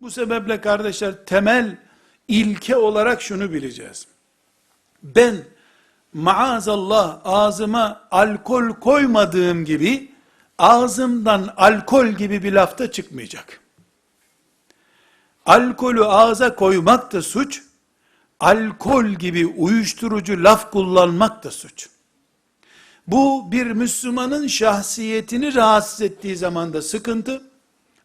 Bu sebeple kardeşler temel ilke olarak şunu bileceğiz. Ben maazallah ağzıma alkol koymadığım gibi ağzımdan alkol gibi bir lafta çıkmayacak. Alkolü ağza koymak da suç, alkol gibi uyuşturucu laf kullanmak da suç. Bu bir Müslümanın şahsiyetini rahatsız ettiği zaman da sıkıntı.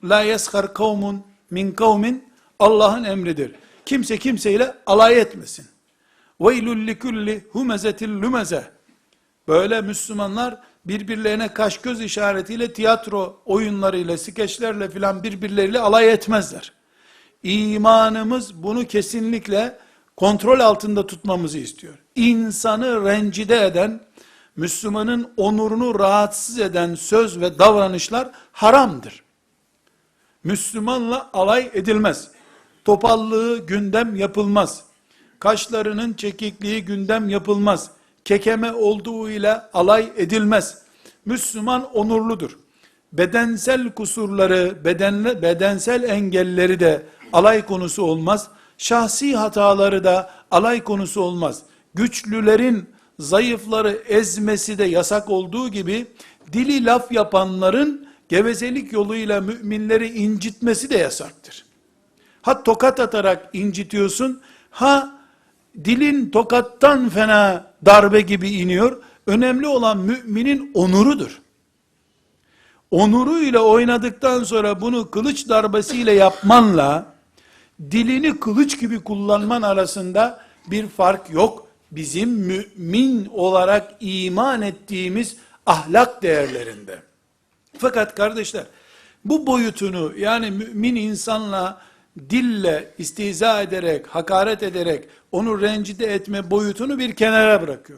La yeshar kavmun min kavmin Allah'ın emridir. Kimse kimseyle alay etmesin. Veylül likulli humezetil lumeze. Böyle Müslümanlar birbirlerine kaş göz işaretiyle tiyatro oyunlarıyla, skeçlerle filan birbirleriyle alay etmezler. İmanımız bunu kesinlikle kontrol altında tutmamızı istiyor. İnsanı rencide eden, Müslümanın onurunu rahatsız eden söz ve davranışlar haramdır. Müslümanla alay edilmez. Topallığı gündem yapılmaz. Kaşlarının çekikliği gündem yapılmaz. Kekeme olduğuyla alay edilmez. Müslüman onurludur. Bedensel kusurları, bedenle, bedensel engelleri de alay konusu olmaz. Şahsi hataları da alay konusu olmaz. Güçlülerin zayıfları ezmesi de yasak olduğu gibi dili laf yapanların gevezelik yoluyla müminleri incitmesi de yasaktır. Ha tokat atarak incitiyorsun, ha dilin tokattan fena darbe gibi iniyor. Önemli olan müminin onurudur. Onuruyla oynadıktan sonra bunu kılıç darbesiyle yapmanla dilini kılıç gibi kullanman arasında bir fark yok. Bizim mümin olarak iman ettiğimiz ahlak değerlerinde. Fakat kardeşler bu boyutunu yani mümin insanla dille istihza ederek, hakaret ederek onu rencide etme boyutunu bir kenara bırakıyorum.